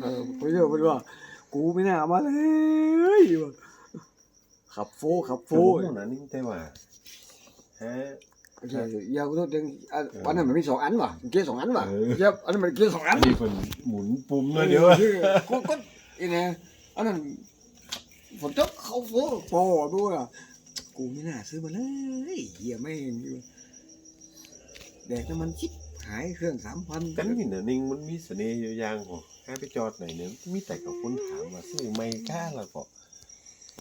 เออไปเยอะไปว่า กูไม่น่ามาเลยขับโฟขับโฟโอ้นั้นนี่แต่ว่าฮะใช่ยาวก็ต้องอันอันนั้นมันมีสองอันว่ะเกียร์สองอันว่ะเออ เกียร์อันนั้นมันเกียร์สองอัอันนนี้เพิ่นหมุนปุ่มหน่อยเดียวอะก็ก็อีเนี่ยอันนั้นฝนตกเขาโฟโฟด้วยอะกูไม่น่าซื้อมาเลยเหี้ยไม่งแดกน้ำมันชิบ หายเครื่องสามพันกันนี่น่ะนิ่งมันมีเสน่ห์อยู่อย่างของให้ไปจอดไหนเนี่ยมีแต่กับคนถามว่าซื้อไม่กล้าแล้วก็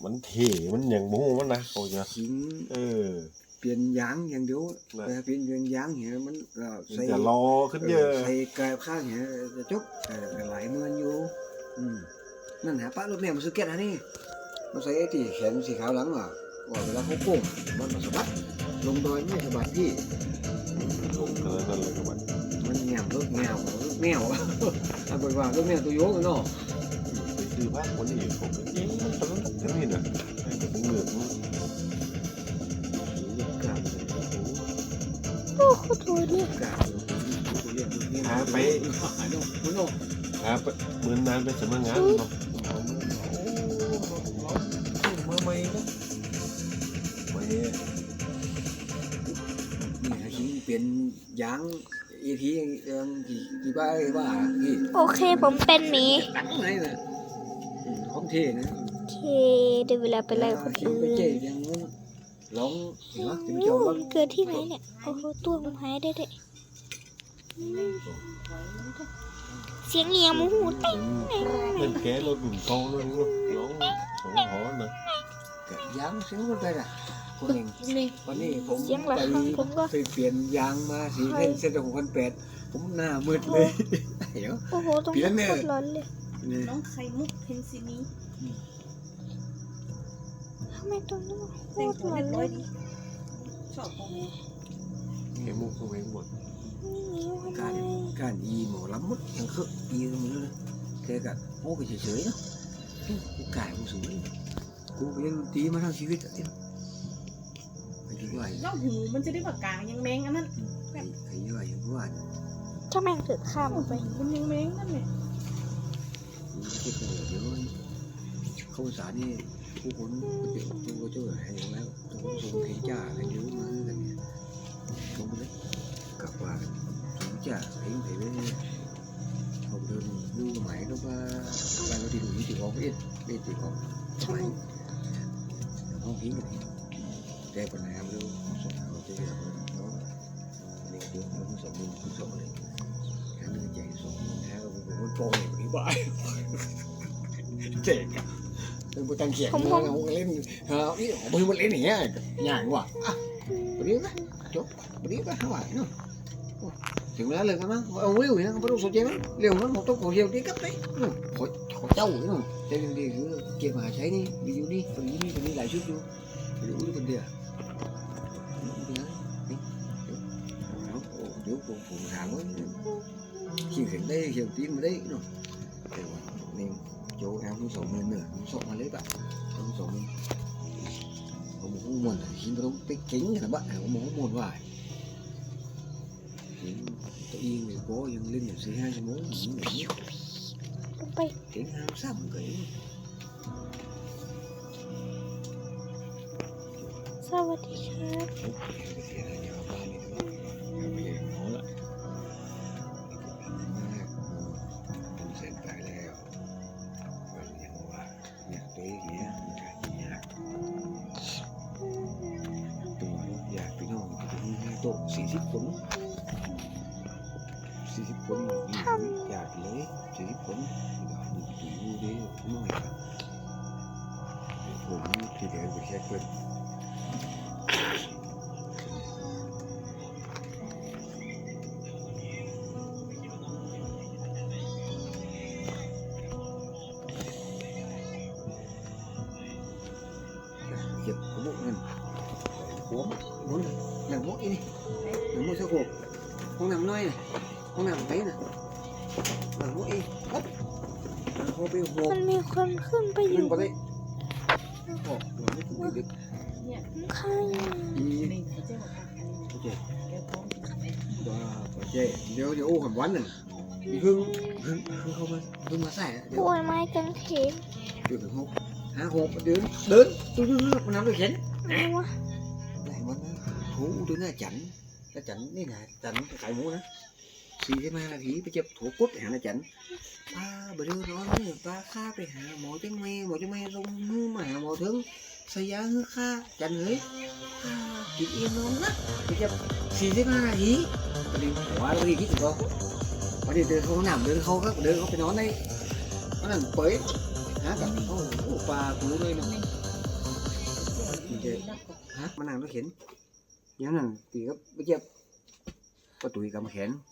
มันเท่มันอย่างโมมันนะเขาจะชิ้นเออ เปลี่ยนยางอย่างเดียวนะแต่เปลี่ยนเปลี่ยนยางเนี่ยมันเอ่อมันใส่จะรอขึ้นเยอะใส่กายข้างเนี่ยจะจบแต่หลายเมือนอยู่อืมนั่นหาป้ารถเนี่ยมันซื้อแก๊สอันนี้มันใส่ไอ้ที่แขนสีขาวหลังอะว่าเวลาเขาโค้งมันมาสะบัดลงดอยไม่สะบัดพี่ ลงกันแล้วนั่นเลยครับมันมันแง่วรถแง่วรถแง่วอะบอกว่ารถแง่วตัวโยกเนาะไปซื้อบ้านคนอื่นผมก็ยิ่งมันตอนนั้นก็นี่นะไอ้เป็นเหลืองมันกโอ้โหตัวเนี่ยกล้าตัวเรียกตัวเรียกหาไปหาโน่คุณโน่ไปเหมือนนานไปสำนักงานเนาะเอามาโอ้เมื่อไม่นะไม่ เปลี่ยนยางอีทีเองกี่กี่บ้าบ้ากี่โอเคผมเป็นหมีตั้งไหนน่ะอืมของเท่นะโอเคเดี๋ยวเวลาไปไล่คนคิดอื่ไปเจ๊นยังงั้นร้องเห็นไหมถึงอืเจ้ามบ้างเกิดที่ไหนเนี่ยโอ้โหตัวผมหายได้ด้วยอืมเสียงเงียมูหูเต้งเป็นแกรถดุ่นทองเลยลูกน้องสองหอนะแกะยางเสียงมันไปน่ะ คนเองนี่วันนี้ผมเสียงระไปฆังผมก็ไปเปลี่ยนยางมาสีเส้นเส้นหกพันแปดผมหน้ามืดเลยเดี๋ยวโอ้โหตรงเปลี่ยนนี้เนี่ยโคตรร้อนเลยนี่น้องไข่มุกเพนซินีทำไมตรงนี้มันโคแต่งตรตัวร้อเรีนยบเลร้อยยดีชอบของเห็นมุกตัวเองหมดนี่นิ้วทำการไมการอีหมอลำมดทั้งคืบอีตรงนี้เลยแกก็โอ้ก็เฉยๆเนาะกูกายกูสวยกูไปเล่นดนตรีมาทั้งชีวิตอะเนี่ ยไอ้ที่ว่าแล้วหูมันจะได้ปากกลางยังแมงอันนั้นไอ้ไอ้ที่ว่าอย่างว่าถ้าแม่งถือข้ามออกไปมันยังแมงนั่นเนี่ยคิดไปเดี๋ยวเข้าสารนี่ผู้คนก็จะตัวก็จะให้แล้วตัวส่งเทจ้าให้รู้มากันเนี่ยลงไปเลยกลับว่าถึงจะเห็นเห็นเลยผมเดินดูใหม่ก็ว่าการเราที่ดูนี่ที่ของเอ็ดเอ็ดที่ของใหม่ห้องพิงกันแต่ปัญหาเราส่งเราจะเรียกว่าเราเรียกเดี๋ยวเราส่งมือส่งอะไรการเงินใจส่งนะเราเป็นคนโกงอย่างนี้บ้าเจ๊กอะเป็นผู้ตั้งเขียงมาเอาเล่นเออนี่ของมือมันเล่นอย่างเงี้ยอย่างว่ะอะวันนี้ก็จบวัน นี้ก็เท่าไหร่เนาะถึงเวลาเลยกันมั้งเอาเร็วอย่างนั้นไม่ต้องสนใจมั้งเร็วมั้ง một tốc cổ hiệu đi cấp đấy khỏi khỏi trâu nữa không đây là đi cứ kia mà thấy đi ví dụ đi phần đi phần đi lại chút vô Lũ cái bên kia Nếu cô phụ hàng ấy Khi hiện à? đây, hiện tím ở đây rồi Để nên chỗ em không sống lên nữa Không sống mà lấy bạn Không sống lên Không muốn muốn Khi mà không cái kính là bạn Không muốn muốn vài Tự nhiên mình có nhưng lên nhà sư hai sẽ muốn Kính ham sắp cái วัสดีครับสี่สิบคนสี่สิบคนอยากเลยสี่สิบคนอยู่ดูดิน้อยผมที่เดียวไปแค่เพื่อน muốn nằm bút đi nằm mua sao cuộc không nằm nơi này không nằm thấy nè nằm bút đi hấp hô bêu hô มันมีคนขึ้นไปอยู่ nhưng có đấy hô rồi nó cũng được ใคร đi นี่เขาเจ้าบอกว่าอันนี้ ok แกพร้อม và ok nếu nếu ô hầm quán này เพิ่งเพิ่งเพิ่งเข้ามาเพิ่งมาใส่อะเดี๋ยวปวดไม้กางเขนเดี๋ยวถึงหกห้าหกเดิน เดินตึ้งตึ้งตึ้งมันน้ำด้วยเข็นเอาวะ này mình thủ đứa nó chảnh nó chảnh นี่ nè chảnh cái cải mũ đó xì cái ma là hỉ bây giờ thủ cốt hả nó chảnh ba bữa đưa nói với ba kha ไปหาหมอจังแม่หมอจังแม่ลงมือมาหาหมอถึงสยาฮือค่าจันเฮ้ยค่ากินเองน้องนะ bây giờ xì cái ma là hỉ ประเดี๋ยวหัวเราดีคิดถึงก็ประเดี๋ยวเดินเขาหนำเดินเขาก็เดินเขาไปนอนในนั่นเป๋ยหากับโอ้โหปลาปูเลยเนาะฮะมันนั่งรถเข็น ยังนั่นตีก็ไม่เจ็บก็ตุยกับมาเข็น